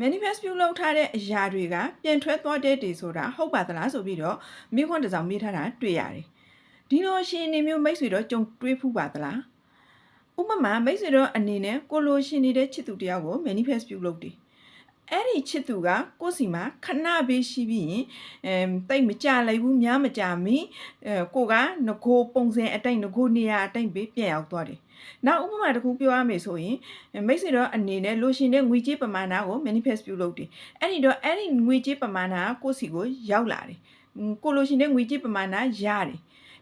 manifest ပြုလုပ်ထားတဲ့အရာတွေကပြန်ထွက်သွားတဲ့တည်ဆိုတာဟုတ်ပါသလားဆိုပြီးတော့မိခွန်းတစ်စောင်မေးထားတာတွေ့ရတယ်ဒီလိုအရှင်အနေမျိုးမိတ်ဆွေတော့ကြုံတွေးဖူးပါသလားဥပမာမိတ်ဆွေတော့အနေနဲ့ကိုလိုရှင်နေတဲ့ချစ်သူတယောက်ကို manifest ပြုလုပ်တယ် အဲ့ဒီချစ်သူကကိုယ့်စီမှာခဏဘေးရှိပြီးရင်အဲတိတ်မကြလိုက်ဘူးများမကြမီအဲကိုကငကိုပုံစံအတိုင်းငကိုနေရာအတိုင်းဘေးပြန်ရောက်သွားတယ်နောက်ဥပမာတစ်ခုပြောရမယ်ဆိုရင်မိတ်ဆွေတော့အနေနဲ့လိုရှင်တဲ့ငွေကြေးပမာဏကို manifest ပြုလုပ်တယ်အဲ့ဒီတော့အဲ့ဒီငွေကြေးပမာဏကကိုယ့်စီကိုရောက်လာတယ်ကိုလိုရှင်တဲ့ငွေကြေးပမာဏရတယ်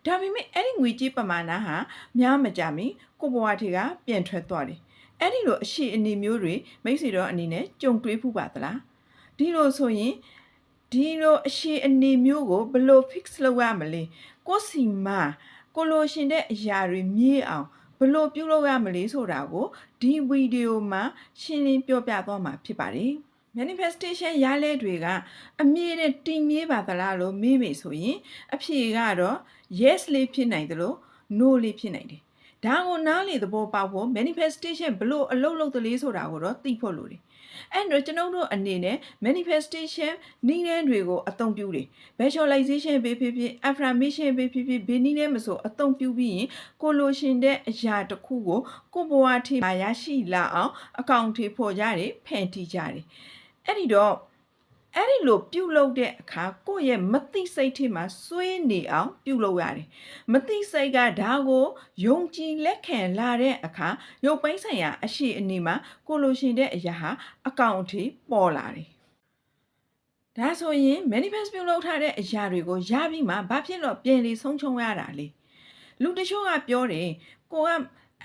ဒါပေမဲ့အဲ့ဒီငွေကြေးပမာဏဟာများမကြမီကိုဘဝထေကပြန်ထွက်သွားတယ် အဲ့ဒီလိုအရှိအနေမျိုးတွေမိတ်ဆွေတော့အနေနဲ့ကြုံတွေးဖူးပါသလားဒီလိုဆိုရင်ဒီလိုအရှိအနေမျိုးကိုဘယ်လို fix လုပ်ရမလဲကိုယ့်စီမှာကိုလိုရှင်တဲ့အရာတွေမြည်အောင်ဘယ်လိုပြုလုပ်ရမလဲဆိုတာကိုဒီဗီဒီယိုမှာရှင်းလင်းပြောပြသွားမှာဖြစ်ပါတယ် manifestation ရလဲတွေကအမြဲတမ်းတည်မြဲပါသလားလို့မေးမိဆိုရင်အဖြေကတော့ yes လေးဖြစ်နိုင်တယ်လို့ no လေးဖြစ်နိုင်တယ် ဒါကိုနားလေသဘောပေါက်ဖို့ manifestation ဘလို့အလုပ်လုပ်သလဲဆိုတာကိုတော့သိဖို့လိုတယ်အဲ့တော့ကျွန်တော်တို့အနေနဲ့ manifestation နည်းလမ်းတွေကိုအသုံးပြုတယ် visualization ပဲဖြစ်ဖြစ် affirmation ပဲဖြစ်ဖြစ်ဘယ်နည်းနဲ့မဆိုအသုံးပြုပြီးရင်ကိုလိုရှင်တဲ့အရာတစ်ခုကိုကိုဘဝထိမှာရရှိလာအောင်အကောင့်ထိဖို့ကြတယ်ဖန်တီးကြတယ်အဲ့ဒီတော့ အဲ့ဒီလိုပြုတ်လုပ်တဲ့အခါကိုယ့်ရဲ့မသိစိတ်ထဲမှာစွေးနေအောင်ပြုတ်လုပ်ရတယ်။မသိစိတ်ကဒါကိုယုံကြည်လက်ခံလာတဲ့အခါရုပ်ပိုင်းဆိုင်ရာအရှိအနေမှာကိုလိုရှင်တဲ့အရာဟာအကောင့်အထိပေါ်လာတယ်။ဒါဆိုရင် manifest ပြုတ်လုပ်ထားတဲ့အရာတွေကိုရပြီးမှဘာဖြစ်လို့ပြင်လေဆုံးချုံရတာလဲ။လူတချို့ကပြောတယ်ကိုက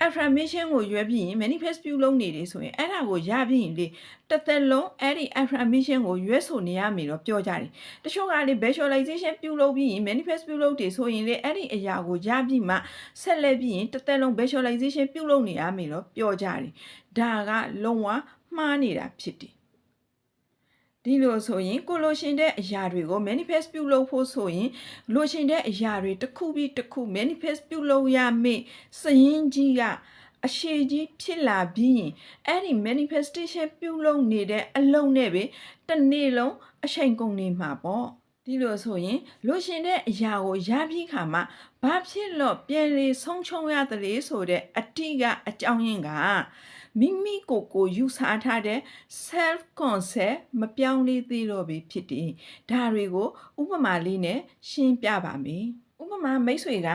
affirmation ကိုရွေးပြီးရင် manifest ပြုလုပ်နေတယ်ဆိုရင်အဲ့ဒါကိုရပြီးရင်လေတစ်သက်လုံးအဲ့ဒီ affirmation ကိုရွေးဆိုနေရမယ်တော့ပြောကြတယ်တချို့ကလေ visualization ပြုလုပ်ပြီးရင် manifest ပြုလုပ်တယ်ဆိုရင်လေအဲ့ဒီအရာကိုရပြီးမှဆက်လက်ပြီးရင်တစ်သက်လုံး visualization ပြုလုပ်နေရမယ်တော့ပြောကြတယ်ဒါကလုံးဝမှားနေတာဖြစ်တယ် ဒီလိုဆိုရင်ကိုလိုရှင်တဲ့အရာတွေကို manifest ပြုလုပ်ဖို့ဆိုရင်လိုရှင်တဲ့အရာတွေတစ်ခုပြီးတစ်ခု manifest ပြုလုပ်ရမယ့်စရင်ကြီးကအရှိကြီးဖြစ်လာပြီးရင်အဲ့ဒီ manifestation ပြုလုပ်နေတဲ့အလုံးနဲ့ပဲတစ်နေ့လုံးအချိန်ကုန်နေမှာပေါ့ ဒီလိုဆိုရင်လိုရှင်တဲ့အရာကိုရပြီးခါမှာဘာဖြစ်လို့ပြန်လေဆုံးချုံရသလဲဆိုတဲ့အတိကအကြောင်းရင်းကမိမိကိုယ်ကိုယူဆထားတဲ့ self concept မပြောင်းလဲသေးတော့ပြီဖြစ်တယ်ဒါတွေကိုဥပမာလေးနဲ့ရှင်းပြပါမယ် ဥပမာမိတ်ဆွေက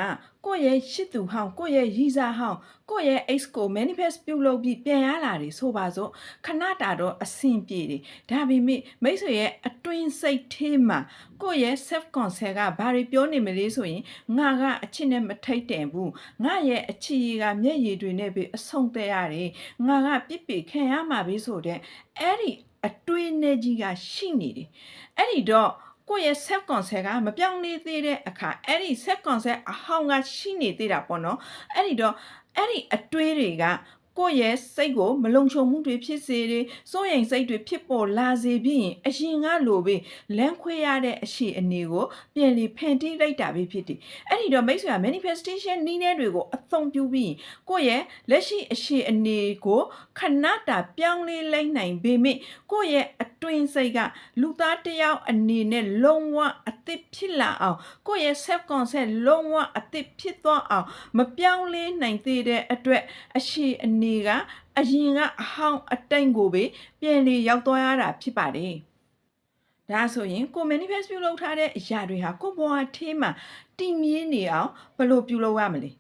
ကိုယ့်ရဲ့ရှစ်သူဟောင်းကိုယ့်ရဲ့ရည်စားဟောင်းကိုယ့်ရဲ့ X ကို manifest ပြုလုပ်ပြီးပြန်ရလာတယ်ဆိုပါစို့ခဏတာတော့အဆင်ပြေတယ်ဒါပေမဲ့မိတ်ဆွေရဲ့အတွင်းစိတ်ထဲမှာကိုယ့်ရဲ့ self concept ကဘာတွေပြောနေမလဲဆိုရင်ငါကအချစ်နဲ့မထိတ်တန်ဘူးငါရဲ့အချစ်ရည်ကမျက်ရည်တွေနဲ့ပဲအဆုံးသက်ရတယ်ငါကပြစ်ပေခံရမှာပဲဆိုတဲ့အဲ့ဒီအတွေးနဲ့ကြီးကရှိနေတယ်အဲ့ဒီတော့ ကိုယ့်ရဲ့ self concept ကမပြောင်းလဲသေးတဲ့အခါအဲ့ဒီ self concept အဟောင်းကရှိနေသေးတာပေါ့နော်အဲ့ဒီတော့အဲ့ဒီအတွေးတွေကကိုယ့်ရဲ့စိတ်ကိုမလုံခြုံမှုတွေဖြစ်စေတယ်စိုးရိမ်စိတ်တွေဖြစ်ပေါ်လာစေပြီးရင်အရင်ကလိုပဲလမ်းခွဲရတဲ့အရှိအနေကိုပြန်လီဖန်တီးလိုက်တာပဲဖြစ်တယ်အဲ့ဒီတော့မိတ်ဆွေက manifestation နည်းနည်းတွေကိုအသုံးပြုပြီးကိုယ့်ရဲ့လက်ရှိအရှိအနေကိုခဏတာပြောင်းလဲလိုက်နိုင်ပေမဲ့ကိုယ့်ရဲ့အ တွင်းစိတ်ကလူသားတစ်ယောက်အနေနဲ့လုံးဝအသစ်ဖြစ်လာအောင်ကိုယ့်ရဲ့ self concept လုံးဝအသစ်ဖြစ်သွားအောင်မပြောင်းလဲနိုင်သေးတဲ့အတွက်အရှိအနေကအရင်ကအဟောင်းအတိတ်ကိုပဲပြန်လေရောက်သွားရတာဖြစ်ပါတယ်ဒါဆိုရင်ကို manifest ပြုလုပ်ထားတဲ့အရာတွေဟာကိုဘဝထဲမှာတည်မြဲနေအောင်ဘယ်လိုပြုလုပ်ရမလဲ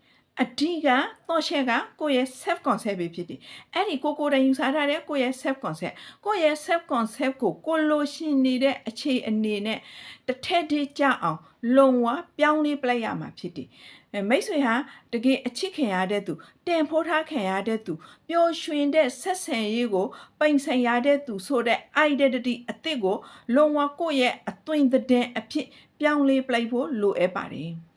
အဓိကတော့ချက်ကကိုယ့်ရဲ့ self concept ပဲဖြစ်တယ်။အဲ့ဒီကိုကိုယ်တိုင်ယူဆထားတဲ့ကိုယ့်ရဲ့ self concept ကိုယ့်ရဲ့ self concept ကိုကိုလိုရှင်နေတဲ့အခြေအနေနဲ့တစ်ထက်တည်းကြအောင်လုံဝပြောင်းလဲပလိုက်ရမှာဖြစ်တယ်။အဲမိတ်ဆွေဟာတကယ်အချစ်ခင်ရတဲ့သူတင်ဖိုးထားခင်ရတဲ့သူပျော်ရွှင်တဲ့ဆက်ဆံရေးကိုပိုင်ဆိုင်ရတဲ့သူဆိုတဲ့ identity အသစ်ကိုလုံဝကိုယ့်ရဲ့အသွင်သဏ္ဍာန်အဖြစ်ပြောင်းလဲပလိုက်ဖို့လိုအပ်ပါတယ်။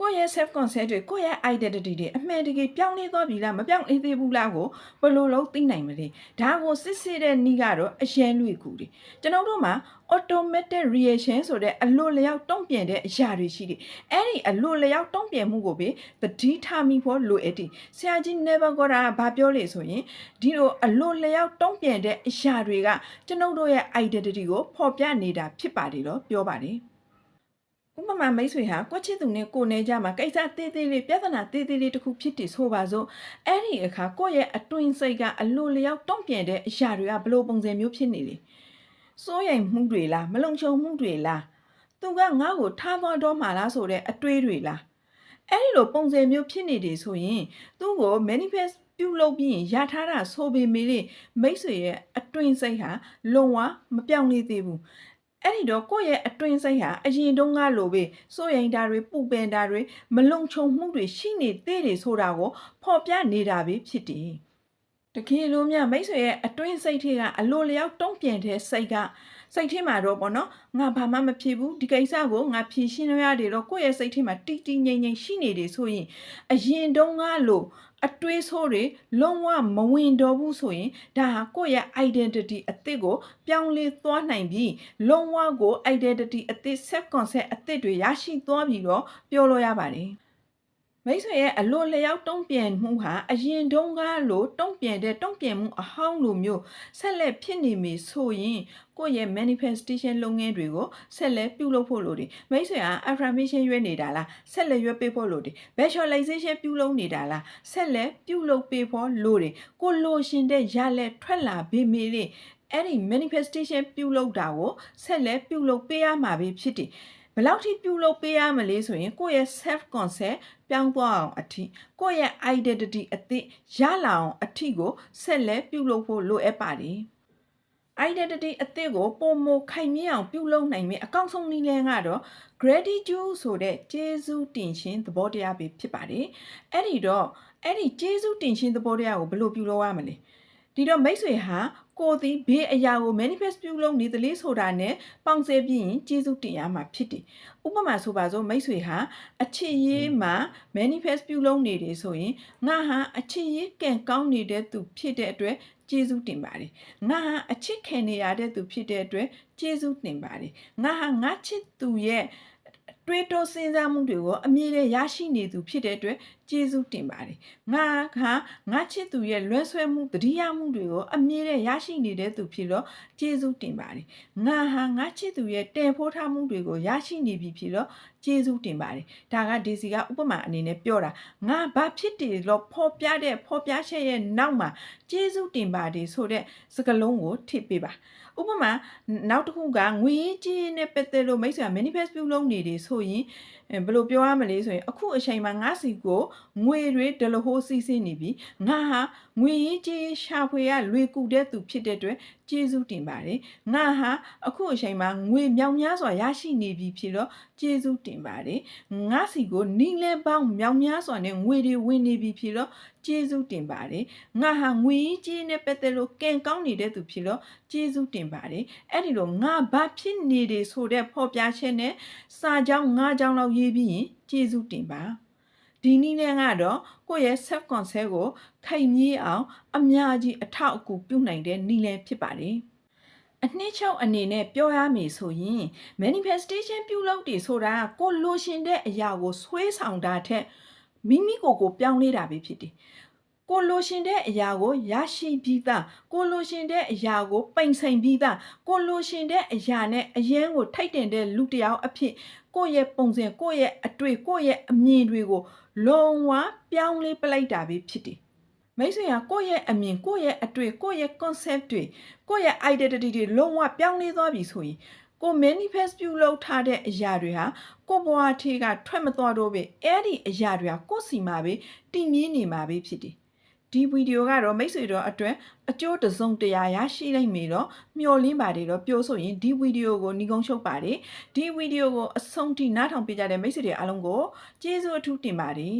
ကိုယ့်ရဲ့ self concept တွေကိုယ့်ရဲ့ identity တွေအမှန်တကယ်ပြောင်းလဲသွားပြီလားမပြောင်းလဲသေးဘူးလားကိုဘယ်လိုလုပ်သိနိုင်မလဲဒါကိုစစ်စစ်တဲ့နည်းကတော့အရန်လွေကူတယ်ကျွန်တော်တို့မှာ automatic reaction ဆိုတဲ့အလိုလျောက်တုံ့ပြန်တဲ့အရာတွေရှိတယ်အဲ့ဒီအလိုလျောက်တုံ့ပြန်မှုကိုပဲသတိထားမိဖို့လိုအပ်တယ်ဆရာကြီး never ကဘာပြောလဲဆိုရင်ဒီလိုအလိုလျောက်တုံ့ပြန်တဲ့အရာတွေကကျွန်တော်တို့ရဲ့ identity ကိုဖော်ပြနေတာဖြစ်ပါတယ်လို့ပြောပါတယ် ဥပမာမိတ်ဆွေဟာကိုချစ်သူနဲ့ကိုနေကြမှာကိစ္စသေးသေးလေးပြဿနာသေးသေးလေးတစ်ခုဖြစ်တည်ဆိုပါစို့အဲ့ဒီအခါကိုယ့်ရဲ့အတွင်းစိတ်ကအလိုလျောက်တုံ့ပြန်တဲ့အရာတွေကဘယ်လိုပုံစံမျိုးဖြစ်နေလဲစိုးရိမ်မှုတွေလားမလုံခြုံမှုတွေလားသူကငါ့ကိုထားသွားတော့မှလားဆိုတဲ့အတွေးတွေလားအဲ့ဒီလိုပုံစံမျိုးဖြစ်နေတယ်ဆိုရင်သူ့ကို manifest ပြုလုပ်ပြီးရင်ရထားတာဆိုပေမဲ့လေမိတ်ဆွေရဲ့အတွင်းစိတ်ဟာလုံးဝမပြောင်းလဲသေးဘူး အဲ့ဒီတော့ကိုယ့်ရဲ့အတွင်းစိတ်ဟာအရင်တုန်းကလိုပဲစိုးရိမ်တာတွေပူပန်တာတွေမလုံခြုံမှုတွေရှိနေသေးတယ်ဆိုတာကိုဖော်ပြနေတာပဲဖြစ်တယ်တကယ်လို့မြမိတ်ဆွေရဲ့အတွင်းစိတ်ထဲကအလိုလျောက်တုံ့ပြန်တဲ့စိတ်က စိတ်ထဲမှာတော့ပေါ့နော်ငါဘာမှမဖြစ်ဘူးဒီကိစ္စကိုငါဖြေရှင်းရရတယ်တော့ကိုယ့်ရဲ့စိတ်ထဲမှာတီတီငိမ့်ငိမ့်ရှိနေတယ်ဆိုရင်အရင်တုန်းကလိုအတွေးဆိုးတွေလုံးဝမဝင်တော့ဘူးဆိုရင်ဒါဟာကိုယ့်ရဲ့ identity အသစ်ကိုပြောင်းလဲသွားနိုင်ပြီးလုံးဝကို identity အသစ် self concept အသစ်တွေရရှိသွားပြီးတော့ပြောလို့ရပါတယ် မိတ်ဆွေရဲ့အလိုလျောက်တုံ့ပြန်မှုဟာအရင်တုန်းကလိုတုံ့ပြန်တဲ့တုံ့ပြန်မှုအဟောင်းလိုမျိုးဆက်လက်ဖြစ်နေမည်ဆိုရင်ကိုယ့်ရဲ့ manifestation လုပ်ငန်းတွေကိုဆက်လက်ပြုလုပ်ဖို့လိုတယ်မိတ်ဆွေက affirmation ရွေးနေတာလားဆက်လက်ရွေးပေးဖို့လိုတယ် visualization ပြုလုပ်နေတာလားဆက်လက်ပြုလုပ်ပေးဖို့လိုတယ်ကိုလိုရှင်တဲ့ရလက်ထွက်လာပြီမေးလေအဲ့ဒီ manifestation ပြုလုပ်တာကိုဆက်လက်ပြုလုပ်ပေးရမှာပဲဖြစ်တယ် ဘယ်လောက်ထိပြုလုပ်ပေးရမလဲဆိုရင်ကိုယ့်ရဲ့ self concept ပြောင်းသွားအောင်အထိကိုယ့်ရဲ့ identity အသစ်ရလာအောင်အထိကိုဆက်လက်ပြုလုပ်ဖို့လိုအပ်ပါတယ် identity အသစ်ကိုပုံမခိုင်မြဲအောင်ပြုလုပ်နိုင်မယ့်အကောင့်ဆုံးနည်းလမ်းကတော့ gratitude ဆိုတဲ့ကျေးဇူးတင်ခြင်းသဘောတရားပဲဖြစ်ပါတယ်အဲ့ဒီတော့အဲ့ဒီကျေးဇူးတင်ခြင်းသဘောတရားကိုဘယ်လိုပြုလုပ်ရမလဲဒီတော့မိတ်ဆွေဟာ ကိုသည်ဘေးအရာကို manifest ပြုလုပ်နေသလေးဆိုတာနဲ့ပေါင်းစဲပြီးရင်ကျေးဇူးတင်ရမှာဖြစ်တယ်။ဥပမာဆိုပါစို့မိတ်ဆွေဟာအချစ်ရေးမှာ manifest ပြုလုပ်နေတယ်ဆိုရင်ငါဟာအချစ်ရေးကံကောင်းနေတဲ့သူဖြစ်တဲ့အတွက်ကျေးဇူးတင်ပါတယ်။ငါဟာအချစ်ခံနေရတဲ့သူဖြစ်တဲ့အတွက်ကျေးဇူးတင်ပါတယ်။ငါဟာငါချစ်သူရဲ့ တွေးတောစဉ်းစားမှုတွေကိုအမြဲတမ်းရရှိနေသူဖြစ်တဲ့အတွက်ကျေးဇူးတင်ပါတယ်။ငါကငါချစ်သူရဲ့လွဲဆွဲမှုတတိယမှုတွေကိုအမြဲတမ်းရရှိနေတဲ့သူဖြစ်တော့ကျေးဇူးတင်ပါတယ်။ငါဟာငါချစ်သူရဲ့တည်ဖိုးထားမှုတွေကိုရရှိနေပြီဖြစ်တော့ ကျေးဇူးတင်ပါတယ်။ဒါကဒေစီကဥပမာအနေနဲ့ပြောတာငါဘာဖြစ်တယ်လို့ဖော်ပြတဲ့ဖော်ပြချက်ရဲ့နောက်မှာကျေးဇူးတင်ပါတယ်ဆိုတဲ့စကားလုံးကိုထည့်ပေးပါ။ဥပမာနောက်တစ်ခုကငွေကြေးနဲ့ပတ်သက်လို့မိတ်ဆွေ manifest ပြုလုပ်နေတယ်ဆိုရင်ဘယ်လိုပြောရမလဲဆိုရင်အခုအချိန်မှာငါစီကိုငွေတွေဒလဟိုးစီးဆင်းနေပြီငါဟာငွေရေးကြေးရှာဖွေရလွေကူတဲ့သူဖြစ်တဲ့အတွက်ကျေးဇူးတင်ပါတယ်ငါဟာအခုအချိန်မှာငွေမြောင်များစွာရရှိနေပြီဖြစ်တော့ကျေးဇူးတင်ပါတယ်ငါစီကိုနီလဲပေါင်းမြောင်များစွာနဲ့ငွေတွေဝင်နေပြီဖြစ်တော့ကျေးဇူးတင်ပါတယ်ငါဟာငွေကြီးနဲ့ပတ်သက်လို့ကံကောင်းနေတဲ့သူဖြစ်တော့ကျေးဇူးတင်ပါတယ်အဲ့ဒီလိုငါဘာဖြစ်နေတယ်ဆိုတဲ့ဖော်ပြချက်နဲ့စာကြောင်းငါးကြောင်းလောက်ရေးပြီးရင်ကျေးဇူးတင်ပါဒီနည်းနဲ့ကတော့ကိုယ့်ရဲ့ self concept ကိုခိုင်မြဲအောင် အများကြီးအထောက်အကူပြုနိုင်တဲ့နည်းလမ်းဖြစ်ပါတယ် အနှစ်ချုပ်အနေနဲ့ပြောရမယ်ဆိုရင် manifestation ပြုလုပ်တယ်ဆိုတာကိုလိုရှင်တဲ့အရာကိုဆွဲဆောင်တာထက်မိမိကိုယ်ကိုပြောင်းလဲတာပဲဖြစ်တယ်ကိုလိုရှင်တဲ့အရာကိုရရှိပြီးသားကိုလိုရှင်တဲ့အရာကိုပိန်ဆိုင်ပြီးသားကိုလိုရှင်တဲ့အရာနဲ့အရန်ကိုထိုက်တင်တဲ့လူတစ်ယောက်အဖြစ်ကိုယ့်ရဲ့ပုံစံကိုယ့်ရဲ့အတွေ့ကိုယ့်ရဲ့အမြင်တွေကိုလုံးဝပြောင်းလဲပလိုက်တာပဲဖြစ်တယ် မိတ်ဆွေကကိုယ့်ရဲ့အမြင်ကိုယ့်ရဲ့အတွေ့ကိုယ့်ရဲ့ concept တွေကိုယ့်ရဲ့ identity တွေလုံးဝပြောင်းလဲသွားပြီဆိုရင်ကို manifest ပြုလုပ်ထားတဲ့အရာတွေဟာကိုဘဝထေးကထွက်မသွားတော့ပဲအဲ့ဒီအရာတွေကကိုယ့်စီမှာပဲတည်မြဲနေမှာပဲဖြစ်တယ်ဒီဗီဒီယိုကတော့မိတ်ဆွေတို့အတွက်အကျိုးတစုံတရာရရှိနိုင်မေတော့မျှော်လင့်ပါတယ်တော့ပြောဆိုရင်ဒီဗီဒီယိုကိုညီကုန်းချုပ်ပါတယ်ဒီဗီဒီယိုကိုအဆုံးထိနားထောင်ပေးကြတဲ့မိတ်ဆွေတွေအားလုံးကိုကျေးဇူးအထူးတင်ပါတယ်